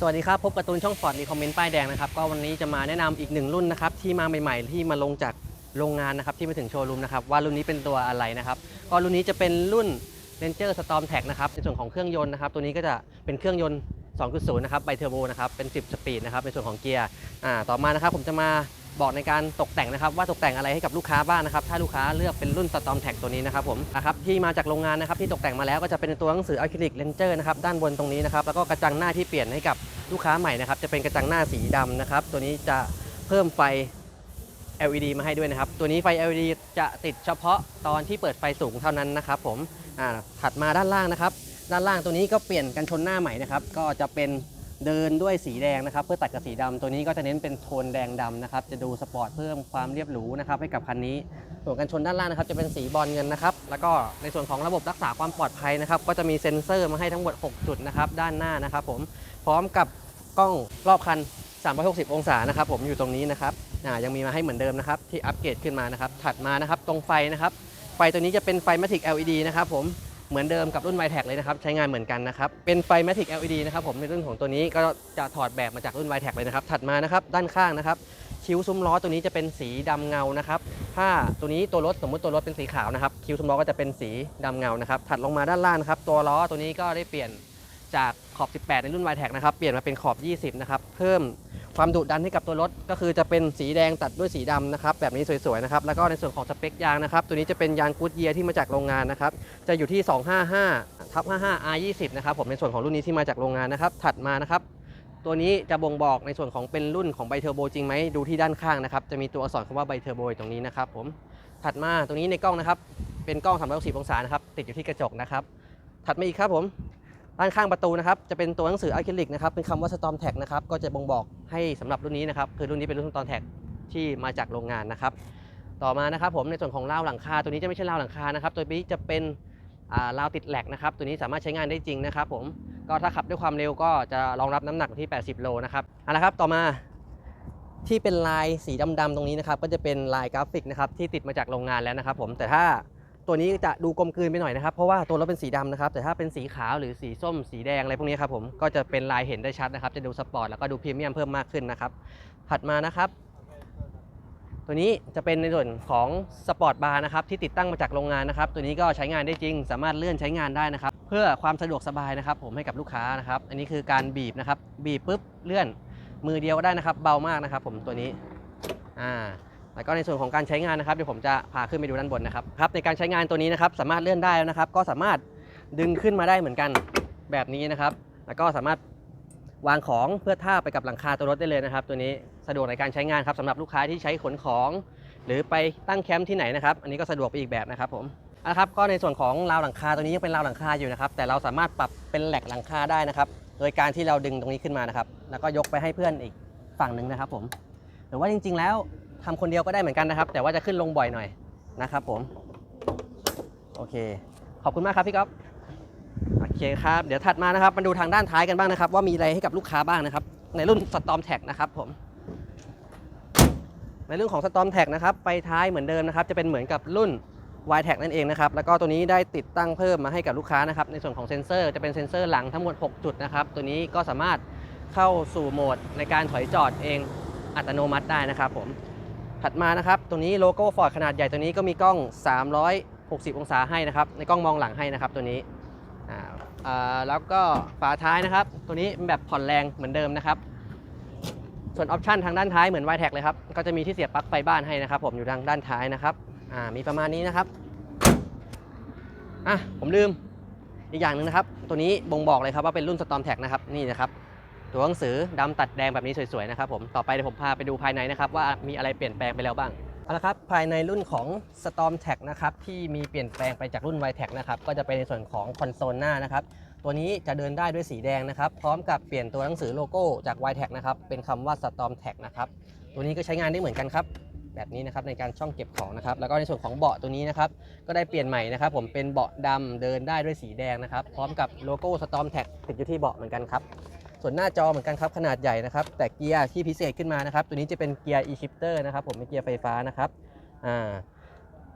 สวัสดีครับ พบกับตูนช่องฟอร์ดรีคอมเมนต์ป้ายแดงนะครับ ก็วันนี้จะมาแนะนำอีกหนึ่งรุ่นนะครับ ที่มาใหม่ๆ ที่มาลงจากโรงงานนะครับ ที่มาถึงโชว์รูมนะครับ ว่ารุ่นนี้เป็นตัวอะไรนะครับ ก็รุ่นนี้จะเป็นรุ่น Ranger Storm Tag นะครับ ในส่วนของเครื่องยนต์นะครับ ตัวนี้ก็จะเป็นเครื่องยนต์ 2.0 นะครับไบเทอร์โบนะครับ เป็น 10 สปีดนะครับ ในส่วนของเกียร์ อ่า ต่อมานะครับ ผมจะมาบอกในการตกแต่งนะครับ ว่าตกแต่งอะไรให้กับลูกค้าบ้างนะครับ ถ้าลูกค้าเลือกเป็นรุ่น Storm Tag ตัวนี้นะครับผมนะครับที่มาจากโรงงานนะครับที่ตกแต่งมาแล้วก็จะเป็นตัวหนังสืออะคริลิกเลนเจอร์นะครับด้านบนตรงนี้นะครับแล้วก็กระจังหน้าที่เปลี่ยนให้กับ ลูกค้าใหม่นะครับ จะเป็นกระจังหน้าสีดำนะครับ ตัวนี้จะเพิ่มไฟ LED มาให้ด้วยนะครับ ตัวนี้ไฟ LED จะติดเฉพาะตอนที่เปิดไฟสูงเท่านั้นนะครับ ผมถัดมาด้านล่างนะครับ ด้านล่างตัวนี้ก็เปลี่ยนกันชนหน้าใหม่นะครับ ก็จะเป็น เดินด้วยสีแดงนะครับ เพื่อตัดกับสีดำตัวนี้ก็จะเน้นเป็นโทนแดงดำนะครับ จะดูสปอร์ตเพิ่มความเรียบหรูนะครับให้กับคันนี้ ส่วนกันชนด้านล่างนะครับ จะเป็นสีบอลเงินนะครับ แล้วก็ในส่วนของระบบรักษาความปลอดภัยนะครับ ก็จะมีเซ็นเซอร์มาให้ทั้งหมด 6 จุดนะครับ ด้านหน้านะครับ ผมพร้อมกับกล้องรอบคัน 360 องศานะครับ ผมอยู่ตรงนี้นะครับยังมีมาให้เหมือนเดิมนะครับที่อัปเกรดขึ้นมานะครับถัดมานะครับตรงไฟนะครับไฟตัวนี้จะเป็นไฟ Matic LED นะครับผม เหมือนเดิมกับรุ่น y t e c เลยนะครับใช้งานเหมือนกันนะครับเป็นไฟ Matic LED นะครับผมในรุ่นของตัวนี้ก็จะถอดแบบมาจากรุ่น y t e c เลยนะครับถัดมานะครับด้านข้างนะครับคิ้วซุ้มล้อตัวนี้จะเป็นสีดำเงานะครับถ้าตัวนี้ตัวรถสมมุติตัวรถเป็นสีขาวนะครับคิ้วซุ้มล้อก็จะเป็นสีดำเงานะครับถัดลงมาด้านล่างครับตัวล้อตัวนี้ก็ได้เปลี่ยนจากขอบ 18 ในรุ่น y t e c นะครับเปลี่ยนมาเป็นขอบ 20 นะครับเพิ่ม ความดุดันให้กับตัวรถก็คือจะเป็นสีแดงตัดด้วยสีดำนะครับแบบนี้สวยๆนะครับแล้วก็ในส่วนของสเปคยางนะครับตัวนี้จะเป็นยางกูดเยียที่มาจากโรงงานนะครับจะอยู่ที่ 255ทับ55 R20 นะครับผมในส่วนของรุ่นนี้ที่มาจากโรงงานนะครับถัดมานะครับตัวนี้จะบ่งบอกในส่วนของเป็นรุ่นของไบเทอร์โบจริงไหมดูที่ด้านข้างนะครับจะมีตัวอักษรคำว่าไบเทอร์โบตรงนี้นะครับผมถัดมาตรงนี้ในกล้องนะครับเป็นกล้อง360องศานะครับติดอยู่ที่กระจกนะครับถัดมาอีกครับผมด้านข้างประตูนะครับจะเป็นตัวหนังสืออะคริลิกนะครับเป็นคำว่า Storm Tag นะครับก็จะบ่งบอก ให้สำหรับรุ่นนี้นะครับคือรุ่นนี้เป็นรุ่น Storm Tag ที่มาจากโรงงานนะครับ ต่อมานะครับผมในส่วนของราวหลังคาตัวนี้จะไม่ใช่ราวหลังคานะครับ ตัวนี้จะเป็นราวติดแหลกนะครับ ตัวนี้สามารถใช้งานได้จริงนะครับ ผมก็ถ้าขับด้วยความเร็วก็จะรองรับน้ำหนักที่ 80 โลนะครับเอาละครับต่อมาที่เป็นลายสีดำๆตรงนี้นะครับ ก็จะเป็นลายกราฟิกนะครับที่ติดมาจากโรงงานแล้วนะครับ ผมแต่ถ้า ตัวนี้จะดูกลมกลืนไปหน่อยนะครับ เพราะว่าตัวรถเป็นสีดำนะครับ แต่ถ้าเป็นสีขาวหรือสีส้ม สีแดงอะไรพวกนี้ครับผม ก็จะเป็นลายเห็นได้ชัดนะครับ จะดูสปอร์ตแล้วก็ดูพรีเมียมเพิ่มมากขึ้นนะครับ ถัดมานะครับ ตัวนี้จะเป็นในส่วนของสปอร์ตบาร์นะครับที่ติดตั้งมาจากโรงงานนะครับ ตัวนี้ก็ใช้งานได้จริง สามารถเลื่อนใช้งานได้นะครับ เพื่อความสะดวกสบายนะครับ ผมให้กับลูกค้านะครับ อันนี้คือการบีบนะครับ บีบปุ๊บเลื่อน มือเดียวก็ได้นะครับ เบามากนะครับ ผมตัวนี้ อ่า แล้วก็ในส่วนของการใช้งานนะครับเดี๋ยวผมจะพาขึ้นไปดูด้านบนนะครับครับในการใช้งานตัวนี้นะครับสามารถเลื่อนได้แล้วนะครับ ก็สามารถดึงขึ้นมาได้เหมือนกันแบบนี้นะครับ แล้วก็สามารถวางของเพื่อท่าไปกับหลังคาตัวรถได้เลยนะครับ ตัวนี้สะดวกในการใช้งานครับสำหรับลูกค้าที่ใช้ขนของ หรือไปตั้งแคมป์ที่ไหนนะครับ อันนี้ก็สะดวกไปอีกแบบนะครับผมเอาละครับก็ในส่วนของราวหลังคาตัวนี้ยังเป็นราวหลังคาอยู่นะครับ แต่เราสามารถปรับเป็นแหลกหลังคาได้นะครับ โดยการที่เราดึงตรงนี้ขึ้นมานะครับ แล้วก็ยกไปให้เพื่อนอีกฝั่งหนึ่งนะครับผมหรือว่าจริง ๆ แล้ว ทำคนเดียวก็ได้เหมือนกันนะครับ แต่ว่าจะขึ้นลงบ่อยหน่อยนะครับผม โอเค ขอบคุณมากครับพี่ก๊อฟโอเคครับ เดี๋ยวถัดมานะครับมาดูทางด้านท้ายกันบ้างนะครับ ว่ามีอะไรให้กับลูกค้าบ้างนะครับ ในรุ่น Storm Tag นะครับผม ในเรื่องของ Storm Tag นะครับไฟท้ายเหมือนเดิมนะครับ จะเป็นเหมือนกับรุ่น y t a g นั่นเองนะครับ แล้วก็ตัวนี้ได้ติดตั้งเพิ่มมาให้กับลูกค้านะครับ ในส่วนของเซ็นเซอร์จะเป็นเซ็นเซอร์หลังทั้งหมด 6 จุดนะครับ ตัวนี้ก็สามารถเข้าสู่โหมดในการถอยจอดเองอัตโนมัติได้นะครับผม ถัดมานะครับตัวนี้โลโก้ Ford ขนาดใหญ่ตัวนี้ก็มีกล้อง 360 องศาให้นะครับในกล้องมองหลังให้นะครับตัวนี้แล้วก็ฝาท้ายนะครับ ตัวนี้แบบผ่อนแรงเหมือนเดิมนะครับ ส่วนออปชันทางด้านท้ายเหมือน y t e c เลยครับก็จะมีที่เสียบปลั๊กไฟบ้านให้นะครับ ผมอยู่ทางด้านท้ายนะครับมีประมาณนี้นะครับอะผมลืมอีกอย่างหนึ่งนะครับ ตัวนี้บ่งบอกเลยครับว่าเป็นรุ่น Storm Tag นะครับนี่นะครับ ตัวหนังสือดำตัดแดงแบบนี้สวยๆนะครับผมต่อไปเดี๋ยวผมพาไปดูภายในนะครับว่ามีอะไรเปลี่ยนแปลงไปแล้วบ้างเอาละครับภายในรุ่นของ Storm Tag นะครับที่มีเปลี่ยนแปลงไปจากรุ่น y t e c นะครับก็จะเป็นในส่วนของคอนโซลหน้านะครับตัวนี้จะเดินได้ด้วยสีแดงนะครับพร้อมกับเปลี่ยนตัวหนังสือโลโก้จาก y t e c นะครับเป็นคำว่า Storm Tag นะครับตัวนี้ก็ใช้งานได้เหมือนกันครับแบบนี้นะครับในการช่องเก็บของนะครับแล้วก็ในส่วนของเบาะตัวนี้นะครับก็ได้เปลี่ยนใหม่นะครับผมเป็นเบาะดำเดินได้ด้วยสีแดงนะครับพร้อมกับโลโก้ Storm Tag ติดอยู่ที่เบาะเหมือนกันครับ ส่วนหน้าจอเหมือนกันครับขนาดใหญ่นะครับ แต่เกียร์ที่พิเศษขึ้นมานะครับ ตัวนี้จะเป็นเกียร์ e-shifter นะครับผมเป็นเกียร์ไฟฟ้านะครับอ่า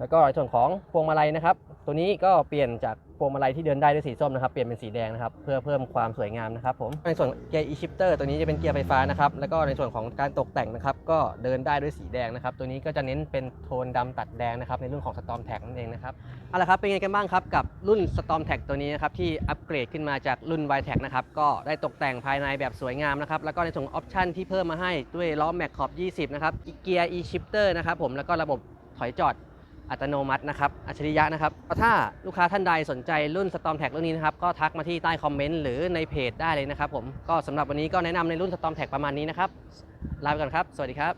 แล้วก็ในส่วนของพวงมาลัยนะครับ ตัวนี้ก็เปลี่ยนจากพวงมาลัยที่เดินได้ด้วยสีส้มนะครับ เปลี่ยนเป็นสีแดงนะครับ เพื่อเพิ่มความสวยงามนะครับผม ในส่วนเกียร์ e-shifter ตัวนี้จะเป็นเกียร์ไฟฟ้านะครับ แล้วก็ในส่วนของการตกแต่งนะครับ ก็เดินได้ด้วยสีแดงนะครับ ตัวนี้ก็จะเน้นเป็นโทนดำตัดแดงนะครับ ในรุ่นของ Storm Tag นั่นเองนะครับ เอาละครับ เป็นไงกันบ้างครับกับรุ่น Storm Tag ตัวนี้นะครับที่อัปเกรดขึ้นมาจากรุ่น y t a g นะครับ ก็ได้ตกแต่งภายในแบบสวยงามนะครับ แล้วก็ในส่วนออปชั่นที่เพิ่มมาให้ด้วยล้อแม็กขอบ 20 นะครับ เกียร์ e-shifter นะครับผม แล้วก็ระบบถอยจอด อัตโนมัตินะครับ อัจฉริยะนะครับ ถ้าลูกค้าท่านใดสนใจรุ่น Storm Tag รุ่นนี้นะครับ ก็ทักมาที่ใต้คอมเมนต์หรือในเพจได้เลยนะครับผม ก็สำหรับวันนี้ก็แนะนำในรุ่น Storm Tag ประมาณนี้นะครับ ลาไปก่อนครับ สวัสดีครับ